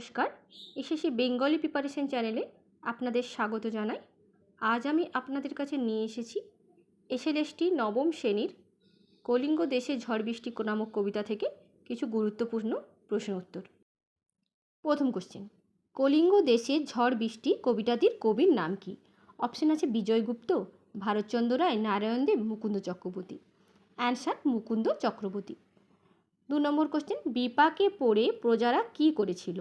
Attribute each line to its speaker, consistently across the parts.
Speaker 1: নমস্কার। এসেছি Bengali preparation চ্যানেলে আপনাদের স্বাগত জানাই। আজ আমি আপনাদের কাছে নিয়ে এসেছি এসএলএসটি নবম শ্রেণির কলিঙ্গ দেশে ঝড় বৃষ্টি নামক কবিতা থেকে কিছু গুরুত্বপূর্ণ প্রশ্ন উত্তর। প্রথম কোশ্চেন কলিঙ্গ দেশে ঝড় বৃষ্টি কবিতাটির কবির নাম কি? অপশন আছে বিজয়গুপ্ত ভারতচন্দ্র রায়, নারায়ণ দেব, মুকুন্দ চক্রবর্তী। অ্যান্সার মুকুন্দ চক্রবর্তী। দু নম্বর কোশ্চেন বিপাকে পড়ে প্রজারা কি করেছিল?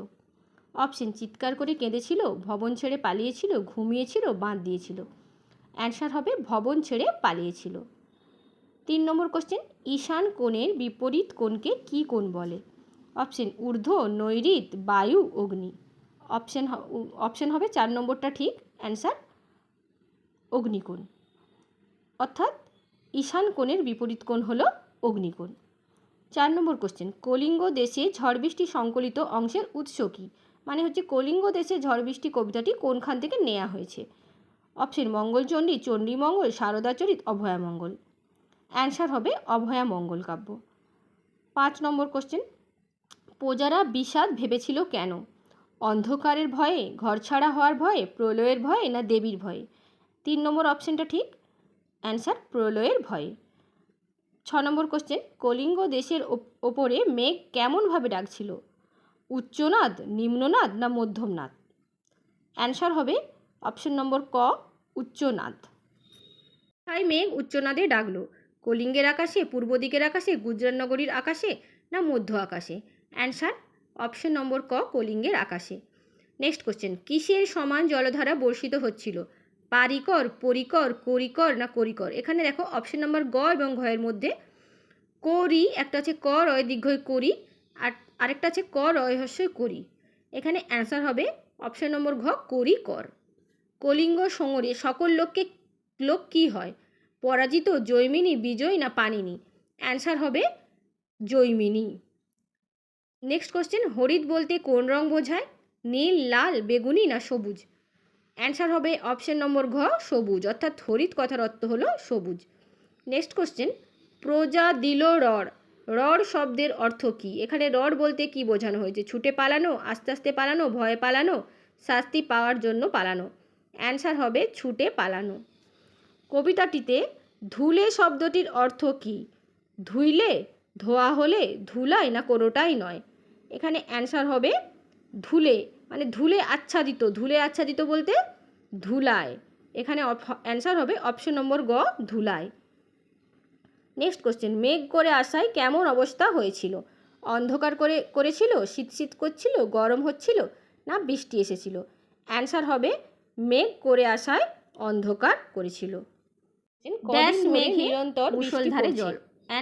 Speaker 1: অপশন চিৎকার করে কেঁদেছিল, ভবন ছেড়ে পালিয়েছিল, ঘুমিয়েছিল, বাঁধ দিয়েছিল। অ্যান্সার হবে, ভবন ছেড়ে পালিয়েছিল। তিন নম্বর কোশ্চেন ঈশান কোণের বিপরীত কোণকে কি কোণ বলে? অপশন, ঊর্ধ্ব, নৈরিত, বায়ু, অগ্নি। অপশন অপশন হবে, চার নম্বরটা ঠিক, অ্যান্সার, অগ্নিকোণ। অর্থাৎ, ঈশান কোণের বিপরীত কোণ হলো অগ্নিকোণ। চার নম্বর কোশ্চেন কলিঙ্গ দেশে ঝড় বৃষ্টি সংকলিত অংশের উৎস কী? মানে হচ্ছে কলিঙ্গ দেশে ঝড় বৃষ্টি কবিতাটি কোনখান থেকে নেওয়া হয়েছে? অপশন মঙ্গলচণ্ডী চণ্ডীমঙ্গল শারদাচরিত অভয়ামঙ্গল অ্যান্সার হবে অভয়ামঙ্গল কাব্য। পাঁচ নম্বর কোশ্চেন, প্রজারা বিষাদ ভেবেছিল কেন? অন্ধকারের ভয়ে, ঘর ছাড়া হওয়ার ভয়ে, প্রলয়ের ভয়ে না দেবীর ভয়ে? তিন নম্বর অপশনটা ঠিক? অ্যান্সার, প্রলয়ের ভয়ে। ছ নম্বর কোশ্চেন, কলিঙ্গ দেশের ওপরে মেঘ কেমনভাবে ডাকছিল? উচ্চনাদ, নিম্ননাদ না মধ্যমনাদ? অ্যান্সার হবে অপশন নম্বর ক, উচ্চনাদ। তাই মেঘ, উচ্চনাদে ডাকলো। কলিঙ্গের আকাশে, পূর্ব দিকের আকাশে গুজরাটনগরীর আকাশে না মধ্য আকাশে? অ্যান্সার অপশন নম্বর ক, কলিঙ্গের আকাশে। নেক্সট কোশ্চেন কিসের সমান জলধারা বর্ষিত হচ্ছিল? পারিকর, পরিকর, করিকর না করিকর? এখানে দেখো অপশন নম্বর গ এবং ঘয়ের মধ্যে করি, একটা আছে ক রয় দীর্ঘয় করি, আর আরেকটা আছে ক রয় হস্যই করি। এখানে অ্যান্সার হবে অপশন নম্বর ঘ, করি কর। কলিঙ্গ সঙ্গরে সকল লোককে, লোক কী হয়? পরাজিত, জৈমিনী, বিজয় না পানিনি? অ্যান্সার হবে জৈমিনী। নেক্সট কোশ্চেন হরিৎ বলতে কোন রং বোঝায়? নীল, লাল, বেগুনি না সবুজ? অ্যান্সার হবে অপশন নম্বর ঘ, সবুজ। অর্থাৎ হরিৎ কথার অর্থ হলো সবুজ। নেক্সট কোশ্চেন প্রজা দিল রড রড শব্দের অর্থ কী? এখানে রড বলতে কি বোঝানো হয়েছে? ছুটে পালানো, আস্তে আস্তে পালানো, ভয়ে পালানো, শাস্তি পাওয়ার জন্য পালানো। অ্যান্সার হবে ছুটে পালানো। কবিতাটিতে ধুলে শব্দটির অর্থ কী? ধুইলে, ধোয়া হলে ধুলাই না কোনোটাই নয়। এখানে অ্যান্সার হবে ধুলে মানে ধুলে আচ্ছাদিত ধুলে আচ্ছাদিত বলতে ধুলায়। এখানে অ্যান্সার হবে অপশন নম্বর গ, ধুলায়। নেক্সট কোশ্চেন মেঘ করে আসায় কেমন অবস্থা হয়েছিল? অন্ধকার করে করেছিল শীত শীত করছিল গরম হচ্ছিল না বৃষ্টি এসেছিল? অ্যান্সার হবে মেঘ করে আসায় অন্ধকার করেছিল। নিরন্তর মুষলধারে জল।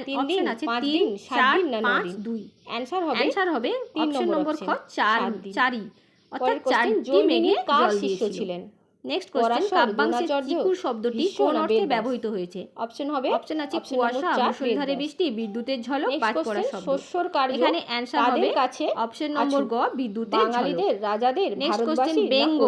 Speaker 1: তিন দিন আছে তিন চার পাঁচ দুই। অ্যান্সার হবে অ্যান্সার হবে অপশন নম্বর খ চার চারি। অর্থাৎ চারটি মেঘে কার শিষ্য ছিলেন? নেক্সট কোশ্চেন কাব্যাংশে চিকুর শব্দটি কোন অর্থে ব্যবহৃত হয়েছে? অপশন হবে অপশন আছে কুয়াশা মুষলধারে বৃষ্টি বিদ্যুতের ঝলক পাঠ করা শব্দ। শস্যর কার্য এখানে অ্যানসার হবে কাছে অপশন নম্বর গ বিদ্যুতের বাঙালিদের রাজাদের নেক্সট কোশ্চেন বেঙ্গ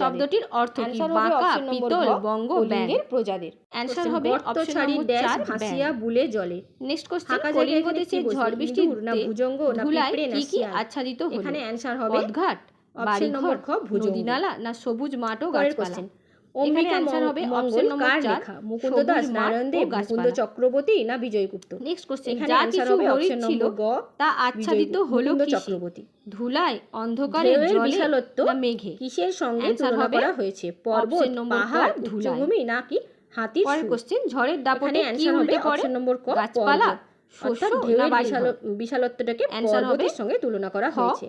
Speaker 1: শব্দটির অর্থ কি? বাঁকা পিতল বঙ্গ ব্যাঙের প্রজাদের। অ্যানসার হবে অপশন নম্বর চার ভাসিয়া বুলে জলে। নেক্সট কোশ্চেন কলিঙ্গ দেশে ঝড় বৃষ্টি না ভুজঙ্গ না পিঁপড়ে না কি আচ্ছাদিত হলো? এখানে অ্যানসার হবে পদঘাট অপশন নম্বর খ নদী নালা না সবুজ মাঠ ও গাছপালা। অম্বিকা হবে অপশন নম্বর চার মুকুন্দ দাস নারায়ণ দেব মুকুন্দ চক্রবর্তী না বিজয়গুপ্ত নেক্সট কোশ্চেন যা কিছু ছিল তা আচ্ছাদিত হলো চক্রবর্তী। ধুলায় অন্ধকারে না মেঘে? কিসের সঙ্গে তুলনা করা হয়েছে? পর্বত পাহাড় ধুলাভূমি নাকি হাতির পরের কোশ্চেন ঝড়ের দাপটে কি উল্টে পড়ে? নম্বর ক গাছপালা বিশালত্বটাকে পর্বতের সঙ্গে তুলনা করা হয়েছে।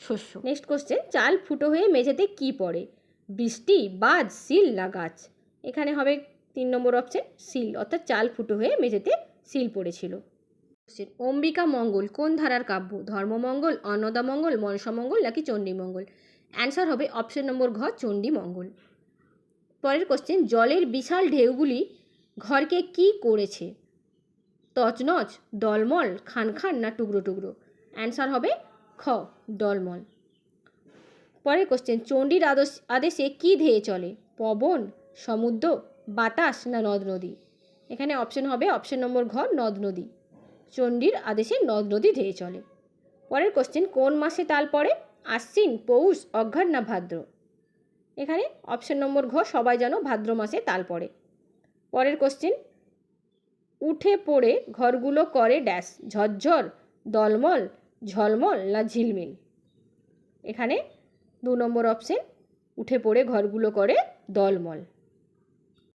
Speaker 1: শস্য। নেক্সট কোশ্চেন চাল ফুটো হয়ে মেঝেতে কি পড়ে? বৃষ্টি, বাজ সিল না গাছ? এখানে হবে তিন নম্বর অপশন সিল অর্থাৎ চাল ফুটো হয়ে মেঝেতে সিল পড়েছিল। অম্বিকা মঙ্গল কোন ধারার কাব্য? ধর্মমঙ্গল অন্নদামঙ্গল মনসামঙ্গল নাকি চণ্ডীমঙ্গল অ্যান্সার হবে অপশন নম্বর ঘ চণ্ডীমঙ্গল পরের কোশ্চেন জলের বিশাল ঢেউগুলি ঘরকে কি করেছে? তছনছ, দলমল খান খান না টুকরো টুকরো? অ্যান্সার হবে খ, ডলমল। পরের কোশ্চেন চণ্ডীর আদর্শ, আদেশে কী ধেয়ে চলে? পবন, সমুদ্র, বাতাস না নদ নদী? এখানে অপশন হবে অপশন নম্বর ঘ, নদ নদী। চণ্ডীর আদেশে নদ নদী ধেয়ে চলে। পরের কোশ্চেন কোন মাসে তাল পড়ে? আশ্বিন, পৌষ অঘ্রাণ না ভাদ্র? এখানে অপশন নম্বর ঘ, সবাই যেন ভাদ্র মাসে তাল পড়ে। পরের কোশ্চেন উঠে পড়ে ঘরগুলো করে ড্যাশ, ঝরঝর, দলমল ঝলমল না ঝিলমিল? এখানে দু নম্বর অপশন উঠে পড়ে ঘরগুলো করে দলমল।